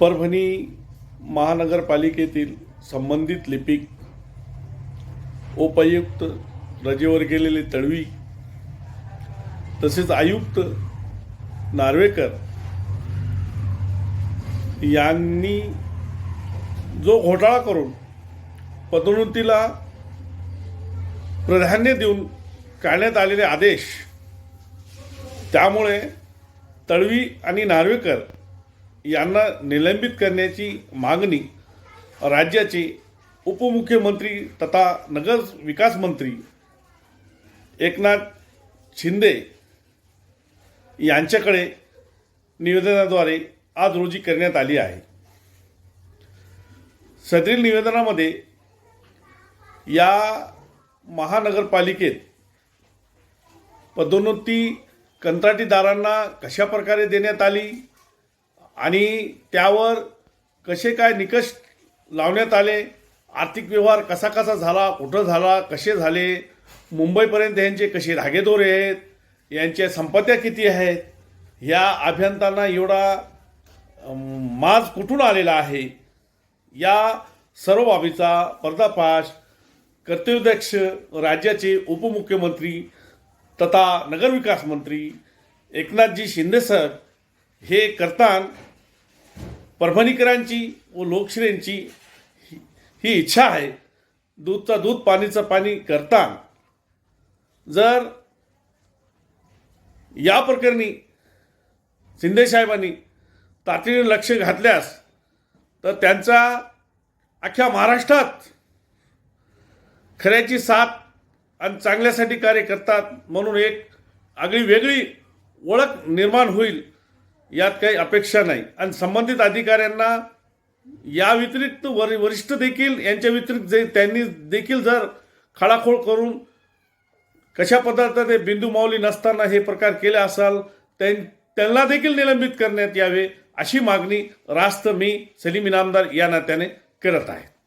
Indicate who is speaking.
Speaker 1: परभणी महानगरपालिकेतील संबंधित लिपिक उपायुक्त रजेवर गेलेले तळवी तसेच आयुक्त नार्वेकर यांनी जो घोटाळा करून पदोन्नतीला प्राधान्य देऊन काढण्यात आलेले आदेश त्यामुळे तळवी आणि नार्वेकर यांना निलंबित करण्याची मागणी राज्याचे उपमुख्यमंत्री तथा नगर विकास मंत्री एकनाथ शिंदे यांच्याकडे निवेदनाद्वारे आज रोजी करण्यात आली आहे. सदरील निवेदनामध्ये या महानगरपालिकेत पदोन्नती कंत्राटीदारांना कशा प्रकारे देण्यात आली? आणि त्यावर कसे काय निकष लावण्यात आले आर्थिक व्यवहार कसा कसा झाला कुठं झाला कसे झाले मुंबईपर्यंत यांचे कसे धागेदोरे आहेत यांच्या संपत्त्या किती आहेत ह्या अभियंत्यांना एवढा माज कुठून आलेला आहे या सर्व बाबीचा पर्दाफाश कर्तव्यध्यक्ष राज्याचे उपमुख्यमंत्री तथा नगरविकास मंत्री एकनाथजी शिंदेसाहेब हे करताना परभणीकरांची व लोकश्रेयांची ही- इच्छा आहे दूधचा दूध पाणीचं पाणी करता जर या प्रकरणी शिंदेसाहेबांनी तातडीने लक्ष घातल्यास तर त्यांचा अख्ख्या महाराष्ट्रात खऱ्याची साथ आणि चांगल्यासाठी कार्य करतात म्हणून एक आगळी वेगळी ओळख निर्माण होईल यात काही अपेक्षा नाही. आणि संबंधित अधिकाऱ्यांना या व्यतिरिक्त वर वरिष्ठ देखील यांच्या व्यतिरिक्त जे त्यांनी देखील जर खळाखोळ करून कशा पदार्थात बिंदू माऊली नसताना हे प्रकार केले असाल त्यां- त्यांना देखील निलंबित करण्यात यावे अशी मागणी रास्त मी सलीम इनामदार या नात्याने करत आहे.